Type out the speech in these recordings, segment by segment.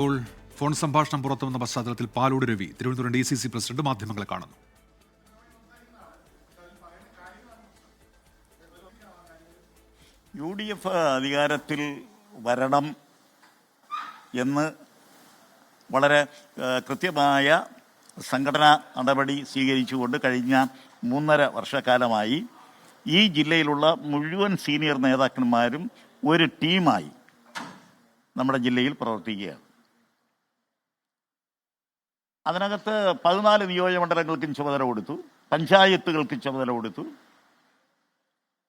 ഇപ്പോൾ ഫോൺ സംഭാഷണം പുറത്തുവന്ന പശ്ചാത്തലത്തിൽ Palode Ravi Thiruvananthapuram D C C president മാധ്യമങ്ങളെ കാണുന്നു. യു ഡി എഫ് അധികാരത്തിൽ വരണം എന്ന് വളരെ കൃത്യമായ സംഘടനാ നടപടി സ്വീകരിച്ചുകൊണ്ട് കഴിഞ്ഞ മൂന്നര വർഷക്കാലമായി ഈ ജില്ലയിലുള്ള മുഴുവൻ സീനിയർ നേതാക്കന്മാരും ഒരു ടീമായി നമ്മുടെ ജില്ലയിൽ പ്രവർത്തിക്കുകയാണ്. അതിനകത്ത് പതിനാല് നിയോജകമണ്ഡലങ്ങൾക്കും ചുമതല കൊടുത്തു പഞ്ചായത്തുകൾക്ക് ചുമതല കൊടുത്തു.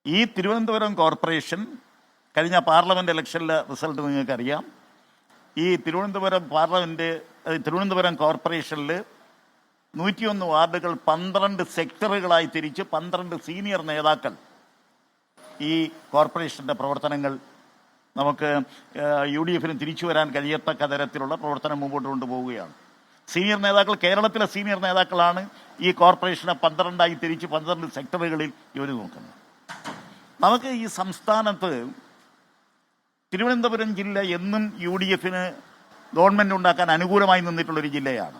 ഈ തിരുവനന്തപുരം കോർപ്പറേഷൻ കഴിഞ്ഞ പാർലമെന്റ് ഇലക്ഷനിലെ റിസൾട്ട് നിങ്ങൾക്കറിയാം. ഈ തിരുവനന്തപുരം പാർലമെന്റ് തിരുവനന്തപുരം കോർപ്പറേഷനിൽ നൂറ്റിയൊന്ന് വാർഡുകൾ പന്ത്രണ്ട് സെക്ടറുകളായി തിരിച്ച് പന്ത്രണ്ട് സീനിയർ നേതാക്കൾ ഈ കോർപ്പറേഷന്റെ പ്രവർത്തനങ്ങൾ നമുക്ക് യു ഡി എഫിന് തിരിച്ചു വരാൻ കഴിയത്തക്ക തരത്തിലുള്ള പ്രവർത്തനം മുമ്പോട്ട് കൊണ്ടുപോവുകയാണ്. സീനിയർ നേതാക്കൾ കേരളത്തിലെ സീനിയർ നേതാക്കളാണ് ഈ കോർപ്പറേഷനെ പന്ത്രണ്ടായി തിരിച്ച് പന്ത്രണ്ട് സെക്ടറുകളിൽ ഇവർ നോക്കുന്നത്. നമുക്ക് ഈ സംസ്ഥാനത്ത് തിരുവനന്തപുരം ജില്ല എന്നും യു ഡി എഫിന് ഗവൺമെന്റ് ഉണ്ടാക്കാൻ അനുകൂലമായി നിന്നിട്ടുള്ളൊരു ജില്ലയാണ്.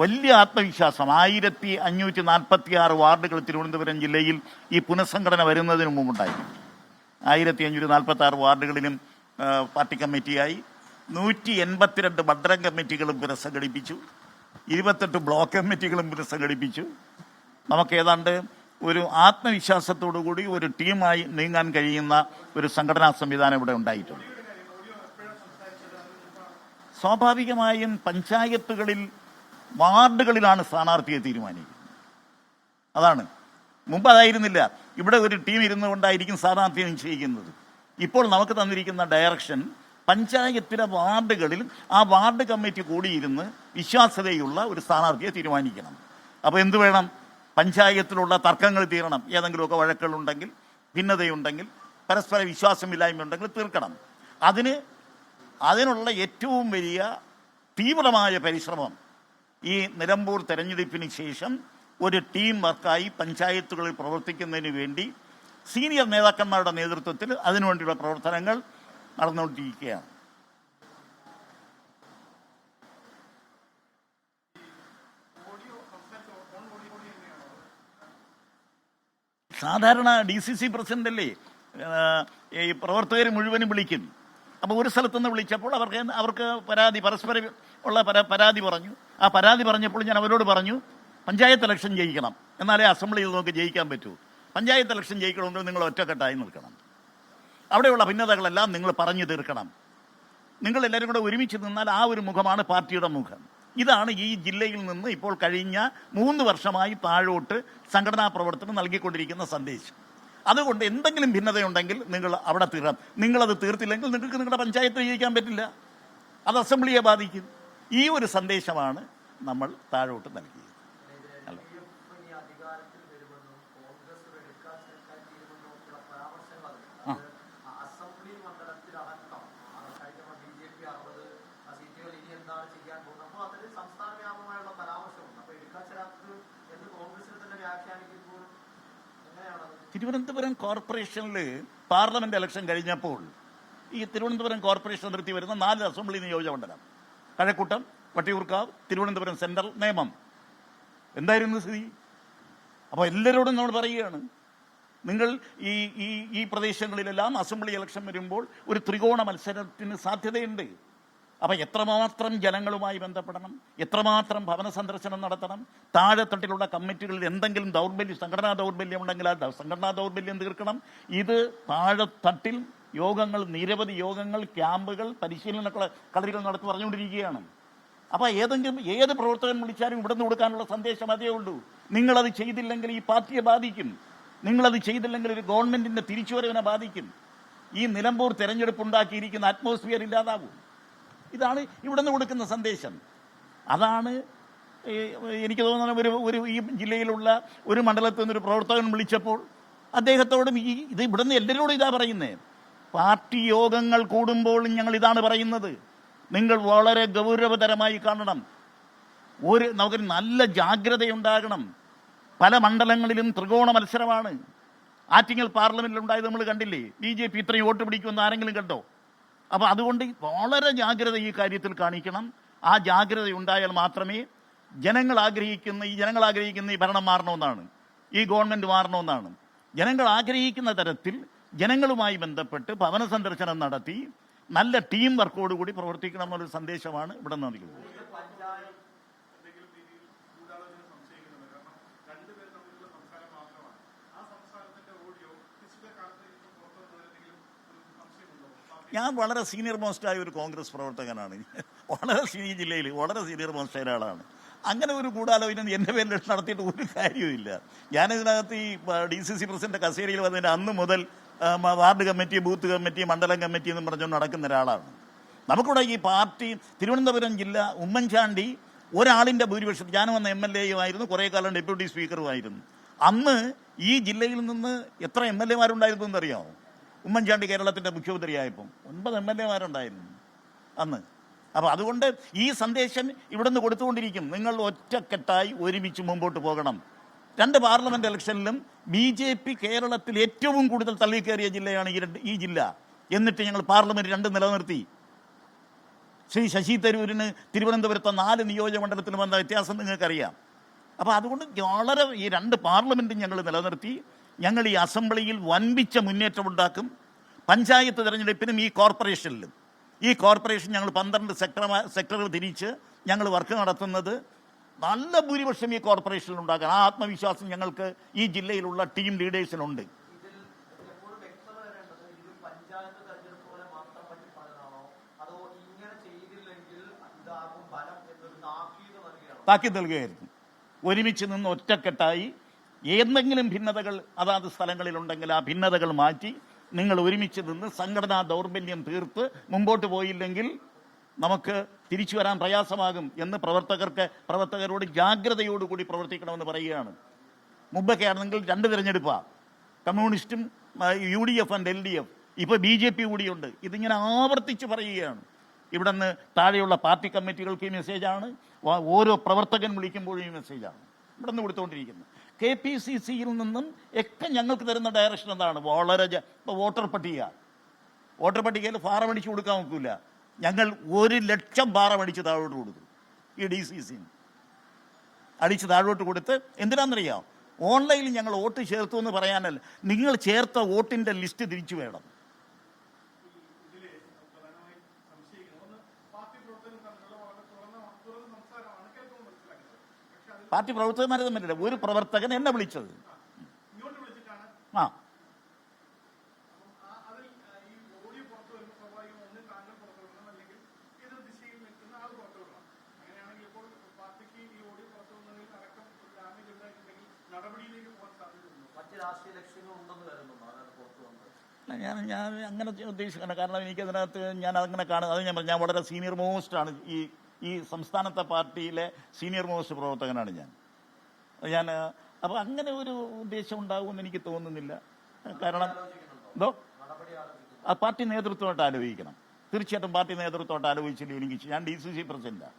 വലിയ ആത്മവിശ്വാസം ആയിരത്തി അഞ്ഞൂറ്റി നാൽപ്പത്തി ആറ് വാർഡുകൾ തിരുവനന്തപുരം ജില്ലയിൽ ഈ പുനഃസംഘടന വരുന്നതിന് മുമ്പുണ്ടായി. ആയിരത്തി അഞ്ഞൂറ്റി നാൽപ്പത്തി ആറ് വാർഡുകളിലും പാർട്ടി കമ്മിറ്റിയായി നൂറ്റി എൺപത്തിരണ്ട് മണ്ഡലം കമ്മിറ്റികളും പുനഃസംഘടിപ്പിച്ചു. ഇരുപത്തെട്ട് ബ്ലോക്ക് കമ്മിറ്റികളും പുനഃസംഘടിപ്പിച്ചു. നമുക്ക് ഏതാണ്ട് ഒരു ആത്മവിശ്വാസത്തോടു കൂടി ഒരു ടീമായി നീങ്ങാൻ കഴിയുന്ന ഒരു സംഘടനാ സംവിധാനം ഇവിടെ ഉണ്ടായിട്ടുണ്ട്. സ്വാഭാവികമായും പഞ്ചായത്തുകളിൽ വാർഡുകളിലാണ് സ്ഥാനാർത്ഥിയെ തീരുമാനിക്കുന്നത്. അതാണ്. മുമ്പ് അതായിരുന്നില്ല. ഇവിടെ ഒരു ടീം ഇരുന്നു കൊണ്ടായിരിക്കും സ്ഥാനാർത്ഥിയെ നിശ്ചയിക്കുന്നത്. ഇപ്പോൾ നമുക്ക് തന്നിരിക്കുന്ന ഡയറക്ഷൻ പഞ്ചായത്തിലെ വാർഡുകളിൽ ആ വാർഡ് കമ്മിറ്റി കൂടിയിരുന്ന് വിശ്വാസ്യതയുള്ള ഒരു സ്ഥാനാർത്ഥിയെ തീരുമാനിക്കണം. അപ്പോൾ എന്ത് വേണം? പഞ്ചായത്തിലുള്ള തർക്കങ്ങൾ തീരണം. ഏതെങ്കിലുമൊക്കെ വഴക്കുകളുണ്ടെങ്കിൽ ഭിന്നതയുണ്ടെങ്കിൽ പരസ്പര വിശ്വാസമില്ലായ്മ ഉണ്ടെങ്കിൽ തീർക്കണം. അതിന് അതിനുള്ള ഏറ്റവും വലിയ തീവ്രമായ പരിശ്രമം ഈ നിലമ്പൂർ തെരഞ്ഞെടുപ്പിന് ശേഷം ഒരു ടീം വർക്കായി പഞ്ചായത്തുകളിൽ പ്രവർത്തിക്കുന്നതിന് വേണ്ടി സീനിയർ നേതാക്കന്മാരുടെ നേതൃത്വത്തിൽ അതിനുവേണ്ടിയുള്ള പ്രവർത്തനങ്ങൾ നടന്നുകൊണ്ടിരിക്കുകയാണ്. സാധാരണ ഡി സി സി പ്രസിഡന്റ് അല്ലേ ഈ പ്രവർത്തകർ മുഴുവനും വിളിക്കും അപ്പോൾ ഒരു സ്ഥലത്തുനിന്ന് വിളിച്ചപ്പോൾ അവർക്ക് അവർക്ക് പരാതി പരസ്പരം ഉള്ള പരാ- പരാതി പറഞ്ഞു. ആ പരാതി പറഞ്ഞപ്പോൾ ഞാൻ അവരോട് പറഞ്ഞു പഞ്ചായത്ത് ഇലക്ഷൻ ജയിക്കണം. എന്നാലേ അസംബ്ലിയിൽ നമുക്ക് ജയിക്കാൻ പറ്റൂ. പഞ്ചായത്ത് ഇലക്ഷൻ ജയിക്കണമെങ്കിൽ നിങ്ങൾ ഒറ്റക്കെട്ടായി നിൽക്കണം. അവിടെയുള്ള ഭിന്നതകളെല്ലാം നിങ്ങൾ പറഞ്ഞു തീർക്കണം. നിങ്ങൾ എല്ലാവരും കൂടെ ഒരുമിച്ച് നിന്നാൽ ആ ഒരു മുഖമാണ് പാർട്ടിയുടെ മുഖം. ഇതാണ് ഈ ജില്ലയിൽ നിന്ന് ഇപ്പോൾ കഴിഞ്ഞ മൂന്ന് വർഷമായി താഴോട്ട് സംഘടനാ പ്രവർത്തനം നൽകിക്കൊണ്ടിരിക്കുന്ന സന്ദേശം. അതുകൊണ്ട് എന്തെങ്കിലും ഭിന്നതയുണ്ടെങ്കിൽ നിങ്ങൾ അവിടെ തീർക്കാം നിങ്ങളത് തീർത്തില്ലെങ്കിൽ നിങ്ങൾക്ക് നിങ്ങളുടെ പഞ്ചായത്ത് ജീവിക്കാൻ പറ്റില്ല. അത് അസംബ്ലിയെ ബാധിക്കും. ഈ ഒരു സന്ദേശമാണ് നമ്മൾ താഴോട്ട് നൽകിയത് അല്ല അസംബ്ലി മണ്ഡലത്തിലടക്കം കഴിഞ്ഞ ബി ജെ പി അറുപത് സീറ്റുകൾ ഇനി എന്താണ് ചെയ്യാൻ പോകുന്നത് അപ്പോൾ അതിൽ സംസ്ഥാന വ്യാപകമായുള്ള പരാമർശമുണ്ട് അപ്പൊ എടുക്കാച്ചരാക്ക് എന്ന് കോൺഗ്രസിൽ തന്നെ വ്യാഖ്യാനിക്കുമ്പോൾ എങ്ങനെയാണത് തിരുവനന്തപുരം കോർപ്പറേഷനിൽ പാർലമെന്റ് ഇലക്ഷൻ കഴിഞ്ഞപ്പോൾ ഈ തിരുവനന്തപുരം കോർപ്പറേഷൻ നിർത്തി വരുന്ന നാല് അസംബ്ലി നിയോജകമണ്ഡലം. കഴക്കൂട്ടം വട്ടിയൂർക്കാവ് തിരുവനന്തപുരം സെൻട്രൽ നിയമം എന്തായിരുന്നു സ്ഥിതി? അപ്പോൾ എല്ലാവരോടും നമ്മൾ പറയുകയാണ് നിങ്ങൾ ഈ ഈ ഈ പ്രദേശങ്ങളിലെല്ലാം അസംബ്ലി ഇലക്ഷൻ വരുമ്പോൾ ഒരു ത്രികോണ മത്സരത്തിന് സാധ്യതയുണ്ട്. അപ്പം എത്രമാത്രം ജനങ്ങളുമായി ബന്ധപ്പെടണം? എത്രമാത്രം ഭവന സന്ദർശനം നടത്തണം? താഴെത്തട്ടിലുള്ള കമ്മിറ്റികളിൽ എന്തെങ്കിലും ദൗർബല്യം സംഘടനാ ദൗർബല്യം ഉണ്ടെങ്കിൽ ആ സംഘടനാ ദൗർബല്യം തീർക്കണം. ഇത് താഴെത്തട്ടിൽ യോഗങ്ങൾ നിരവധി യോഗങ്ങൾ ക്യാമ്പുകൾ പരിശീലന കള- കളരികൾ നടത്തി പറഞ്ഞുകൊണ്ടിരിക്കുകയാണ്. അപ്പോൾ ഏതെങ്കിലും ഏത് പ്രവർത്തകൻ വിളിച്ചാലും ഇവിടെ നിന്ന് കൊടുക്കാനുള്ള സന്ദേശം അതേ ഉള്ളൂ. നിങ്ങളത് ചെയ്തില്ലെങ്കിൽ ഈ പാർട്ടിയെ ബാധിക്കും. നിങ്ങളത് ചെയ്തില്ലെങ്കിൽ ഒരു ഗവൺമെന്റിന്റെ തിരിച്ചുവരവിനെ ബാധിക്കും. ഈ നിലമ്പൂർ തെരഞ്ഞെടുപ്പ് ഉണ്ടാക്കിയിരിക്കുന്ന അറ്റ്മോസ്ഫിയർ ഇല്ലാതാകും. ഇതാണ് ഇവിടുന്ന് കൊടുക്കുന്ന സന്ദേശം. അതാണ് എനിക്ക് തോന്നുന്ന ഒരു ഒരു ഈ ജില്ലയിലുള്ള ഒരു മണ്ഡലത്തിൽ നിന്നൊരു പ്രവർത്തകൻ വിളിച്ചപ്പോൾ അദ്ദേഹത്തോടും ഈ ഇത് ഇവിടുന്ന് എല്ലാവരോടും ഇതാ പറയുന്നത് പാർട്ടി യോഗങ്ങൾ കൂടുമ്പോൾ ഞങ്ങൾ ഇതാണ് പറയുന്നത്. നിങ്ങൾ വളരെ ഗൗരവതരമായി കാണണം. ഒരു നമുക്ക് നല്ല ജാഗ്രതയുണ്ടാകണം. പല മണ്ഡലങ്ങളിലും ത്രികോണ മത്സരമാണ്. ആറ്റിങ്ങൽ പാർലമെന്റിൽ ഉണ്ടായത് നമ്മൾ കണ്ടില്ലേ? ബി ജെ പി ഇത്രയും വോട്ട് പിടിക്കുമെന്ന് ആരെങ്കിലും കണ്ടോ? അപ്പോൾ അതുകൊണ്ട് വളരെ ജാഗ്രത ഈ കാര്യത്തിൽ കാണിക്കണം. ആ ജാഗ്രത ഉണ്ടായാൽ മാത്രമേ ജനങ്ങൾ ആഗ്രഹിക്കുന്ന ഈ ജനങ്ങൾ ആഗ്രഹിക്കുന്ന ഈ ഭരണം മാറണമെന്നാണ്. ഈ ഗവൺമെന്റ് മാറണമെന്നാണ്. ജനങ്ങൾ ആഗ്രഹിക്കുന്ന തരത്തിൽ ജനങ്ങളുമായി ബന്ധപ്പെട്ട് ഭവന സന്ദർശനം നടത്തി നല്ല ടീം വർക്കോടുകൂടി പ്രവർത്തിക്കണം എന്നൊരു സന്ദേശമാണ് ഇവിടെ നിന്ന് നൽകുന്നത് ഞാൻ വളരെ സീനിയർ മോസ്റ്റ് ആയ ഒരു കോൺഗ്രസ് പ്രവർത്തകനാണ്. വളരെ ഈ ജില്ലയിൽ വളരെ സീനിയർ മോസ്റ്റ് ആയ ഒരാളാണ് അങ്ങനെ ഒരു ഗൂഢാലോചന എന്റെ പേരിൽ നടത്തിയിട്ട് ഒരു കാര്യവുമില്ല. ഞാനിതിനകത്ത് ഈ ഡി സി സി പ്രസിഡന്റ് കസേരയിൽ വന്നതിന് അന്ന് മുതൽ വാർഡ് കമ്മിറ്റി ബൂത്ത് കമ്മിറ്റി മണ്ഡലം കമ്മിറ്റി എന്ന് പറഞ്ഞുകൊണ്ട് നടക്കുന്ന ഒരാളാണ്. നമുക്കിവിടെ ഈ പാർട്ടി തിരുവനന്തപുരം ജില്ല ഉമ്മൻചാണ്ടി ഒരാളിന്റെ ഭൂരിപക്ഷം ഞാൻ വന്ന എം എൽ എയുമായിരുന്നു കുറേ കാലം ഡെപ്യൂട്ടി സ്പീക്കറുമായിരുന്നു അന്ന് ഈ ജില്ലയിൽ നിന്ന് എത്ര എം എൽ എമാരുണ്ടായിരുന്നു എന്നറിയാമോ? ഉമ്മൻചാണ്ടി കേരളത്തിന്റെ മുഖ്യമന്ത്രിയായപ്പം ഒൻപത് എം എൽ എമാരുണ്ടായിരുന്നു അന്ന്. അപ്പോൾ അതുകൊണ്ട് ഈ സന്ദേശം ഇവിടുന്ന് കൊടുത്തുകൊണ്ടിരിക്കും. നിങ്ങൾ ഒറ്റക്കെട്ടായി ഒരുമിച്ച് മുമ്പോട്ട് പോകണം. രണ്ട് പാർലമെന്റ് ഇലക്ഷനിലും ബി ജെ പി കേരളത്തിൽ ഏറ്റവും കൂടുതൽ തള്ളിക്കയറിയ ജില്ലയാണ് ഈ രണ്ട് ഈ ജില്ല. എന്നിട്ട് ഞങ്ങൾ പാർലമെന്റ് രണ്ട് നിലനിർത്തി. ശ്രീ ശശി തരൂരിന് തിരുവനന്തപുരത്തെ നാല് നിയോജകമണ്ഡലത്തിൽ വന്ന വ്യത്യാസം നിങ്ങൾക്കറിയാം. അപ്പോൾ അതുകൊണ്ട് വളരെ ഈ രണ്ട് പാർലമെന്റും ഞങ്ങൾ നിലനിർത്തി. ഞങ്ങൾ ഈ അസംബ്ലിയിൽ വൻപിച്ച മുന്നേറ്റം ഉണ്ടാക്കും. പഞ്ചായത്ത് തിരഞ്ഞെടുപ്പിനും ഈ കോർപ്പറേഷനിലും. ഈ കോർപ്പറേഷൻ ഞങ്ങൾ പന്ത്രണ്ട് സെക്ടർ സെക്ടറുകൾ തിരിച്ച് ഞങ്ങൾ വർക്ക് നടത്തുന്നത്. നല്ല ഭൂരിപക്ഷം ഈ കോർപ്പറേഷനിൽ ഉണ്ടാക്കാൻ. ആ ആത്മവിശ്വാസം ഞങ്ങൾക്ക് ഈ ജില്ലയിലുള്ള ടീം ലീഡേഴ്സിനുണ്ട്. താക്കി നൽകുകയായിരുന്നു. ഒരുമിച്ച് നിന്ന് ഒറ്റക്കെട്ടായി എന്തെങ്കിലും ഭിന്നതകൾ അതാത് സ്ഥലങ്ങളിലുണ്ടെങ്കിൽ ആ ഭിന്നതകൾ മാറ്റി നിങ്ങൾ ഒരുമിച്ച് നിന്ന് സംഘടനാ ദൗർബല്യം തീർത്ത് മുമ്പോട്ട് പോയില്ലെങ്കിൽ നമുക്ക് തിരിച്ചു വരാൻ പ്രയാസമാകും എന്ന് പ്രവർത്തകർക്ക് പ്രവർത്തകരോട് ജാഗ്രതയോടുകൂടി പ്രവർത്തിക്കണമെന്ന് പറയുകയാണ്. മുമ്പൊക്കെ ആണെങ്കിൽ രണ്ട് തിരഞ്ഞെടുപ്പാണ് കമ്മ്യൂണിസ്റ്റും U D F and L D F ഇപ്പോൾ ബി ജെ പി കൂടിയുണ്ട്. ഇതിങ്ങനെ ആവർത്തിച്ച് പറയുകയാണ്. ഇവിടെ നിന്ന് താഴെയുള്ള പാർട്ടി കമ്മിറ്റികൾക്ക് ഈ മെസ്സേജാണ് ഓരോ പ്രവർത്തകൻ വിളിക്കുമ്പോഴും ഈ മെസ്സേജാണ് നിന്ന് കൊടുത്തുകൊണ്ടിരിക്കുന്നത് കെ പി സി സിയിൽ നിന്നും ഒക്കെ ഞങ്ങൾക്ക് തരുന്ന ഡയറക്ഷൻ എന്താണ്? വളരെ ഇപ്പോൾ വോട്ടർ പട്ടിക. വോട്ടർ പട്ടികയിൽ ഫാറം അടിച്ചു കൊടുക്കാൻ നോക്കില്ല ഞങ്ങൾ ഒരു ലക്ഷം പാറ അടിച്ച് താഴോട്ട് കൊടുത്തു ഈ ഡി സി സിന് അടിച്ച് താഴോട്ട് കൊടുത്ത് എന്തിനാണെന്നറിയാം ഓൺലൈനിൽ ഞങ്ങൾ വോട്ട് ചേർത്തു എന്ന് പറയാനല്ല. നിങ്ങൾ ചേർത്ത വോട്ടിന്റെ ലിസ്റ്റ് തിരിച്ചു വേണം. പാർട്ടി പ്രവർത്തകന്മാരെ തമ്മിലല്ല ഒരു പ്രവർത്തകൻ എന്നെ വിളിച്ചത്. ആ. ഞാൻ ഞാൻ അങ്ങനെ ഉദ്ദേശിക്കണം കാരണം എനിക്ക് അതിനകത്ത് ഞാൻ അങ്ങനെ കാണുന്നത് അത് ഞാൻ പറഞ്ഞു, ഞാൻ വളരെ സീനിയർ മോസ്റ്റ് ആണ് ഈ ഈ സംസ്ഥാനത്തെ പാർട്ടിയിലെ സീനിയർ മോസ്റ്റ് പ്രവർത്തകനാണ് ഞാൻ. ഞാൻ അപ്പോൾ അങ്ങനെ ഒരു ഉദ്ദേശം ഉണ്ടാകുമെന്ന് എനിക്ക് തോന്നുന്നില്ല. കാരണം എന്തോ? ആ പാർട്ടി നേതൃത്വമായിട്ട് ആലോചിക്കണം. തീർച്ചയായിട്ടും പാർട്ടി നേതൃത്വമായിട്ട് ആലോചിച്ചില്ല എനിക്ക് ഞാൻ ഡി സി സി പ്രസിഡന്റാണ്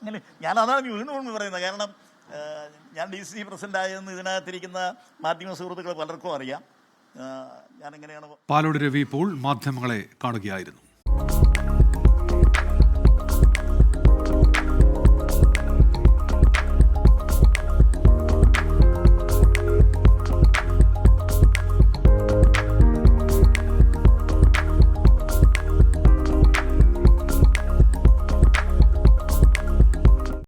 അങ്ങനെ ഞാൻ അതാണ് വീണ്ടും പറയുന്നത്. കാരണം ഞാൻ ഡി സി ആയെന്ന് ഇതിനകത്തിരിക്കുന്ന മാധ്യമ സുഹൃത്തുക്കൾ പലർക്കും അറിയാം. ഞാൻ എങ്ങനെയാണ് പാലോട് രവി ഇപ്പോൾ മാധ്യമങ്ങളെ കാണുകയായിരുന്നു.